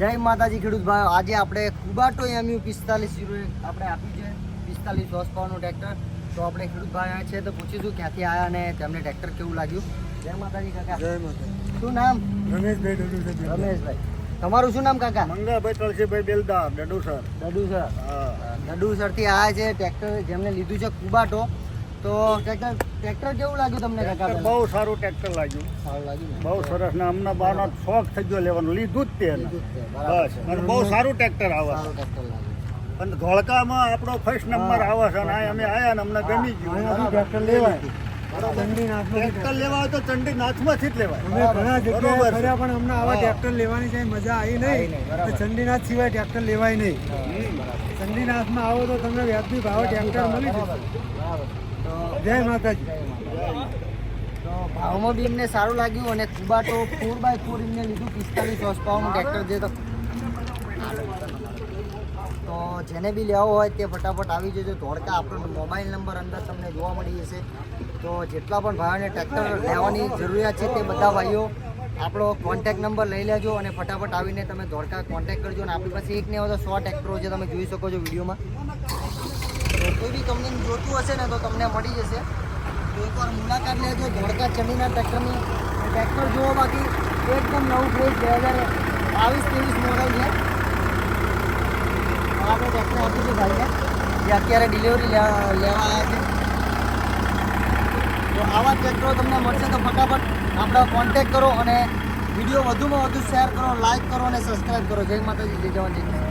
જય માતાજી ખેડૂત ભાઈઓ. આજે આપણે કુબાટો એમયુ પિસ્તાલીસ જીરો આપણે આપ્યું છે. પિસ્તાલીસ હોર્સ પાવરનું ટ્રેક્ટર તો આપણે ખેડૂત ભાઈ આવ્યા છે તો પૂછીશું ક્યાંથી આવ્યા અને તેમને ટ્રેક્ટર કેવું લાગ્યું. જય માતાજી કાકા. જય માતા શું નામ? રમેશભાઈ રમેશભાઈ. તમારું શું નામ કાકા? મંગાભાઈ તળસીભાઈ બેલદાર ડડુસર ડડુસર ડડુસરથી આવ્યા છે ટ્રેક્ટર જેમને લીધું છે કુબાટો. તો ટ્રેક્ટર ટ્રેક્ટર કેવું લાગ્યું તમને કાકા બહુ સારું ટ્રેક્ટર લાગ્યું. સારું લાગ્યું બહુ સરસ ને અમને બાનો શોખ થઈ ગયો લેવાનું. લીધું જ તે બસ. અને બહુ સારું ટ્રેક્ટર આવે. સારું ટ્રેક્ટર લાગ્યું. અને ધોળકામાં આપણો ફર્સ્ટ નંબર આવે છે અને અમે આયા ને અમને ગમી ગયું. ટ્રેક્ટર લેવાય. ટ્રેક્ટર લેવા તો ચંડીનાથમાંથી જ લેવાય. અમે ઘણા જગ્યાએ ફર્યા પણ અમને આવા ટ્રેક્ટર લેવાની કઈ મજા આવી નહીં. ચંડીનાથ સિવાય ટ્રેક્ટર લેવાય નહીં. ચંડીનાથમાં આવો તો તમને વ્યાજબી ભાવે ટ્રેક્ટર મળી. જશે. જય માતાજી. તો ભાવમાં બી એમને સારું લાગ્યું અને કુબાટો ફોર બાય ફોર એમને લીધું પિસ્તાલીસ હોર્સ પાવરનું ટ્રેક્ટર જે તો જેને બી લેવો હોય તે ફટાફટ આવી જજો. ધોળકા આપણો મોબાઈલ નંબર અંદર તમને જોવા મળી જશે. તો જેટલા પણ ભાઈઓને ટ્રેક્ટર લેવાની જરૂરિયાત છે તે બધા ભાઈઓ આપણો કોન્ટેક્ટ નંબર લઈ લેજો અને ફટાફટ આવીને તમે ધોળકા કોન્ટેક્ટ કરજો અને આપણી પાસે એક ને હોય તો સો ટ્રેક્ટરો છે તમે જોઈ શકો છો વિડીયોમાં. કોઈ બી કંપનીની હશે ને તો તમને મળી જશે. એકવાર મુલાકાત લેજો ધોળકા ચંડીના ટ્રેક્ટરની ટ્રેક્ટર જુઓ બાકી, એકદમ નવું ફ્રેશ બે હજાર બાવીસ ત્રેવીસ મોડલ છે. આપણે ટ્રેક્ટર આપીશું ભાઈને. જે અત્યારે ડિલિવરી લેવા આવ્યા છે. તો આવા ટ્રેક્ટરો તમને મળશે તો ફટાફટ આપણો કોન્ટેક્ટ કરો અને વીડિયો વધુમાં વધુ શેર કરો લાઇક કરો અને સબસ્ક્રાઈબ કરો. જય માતાજી, જય જવાન, જય.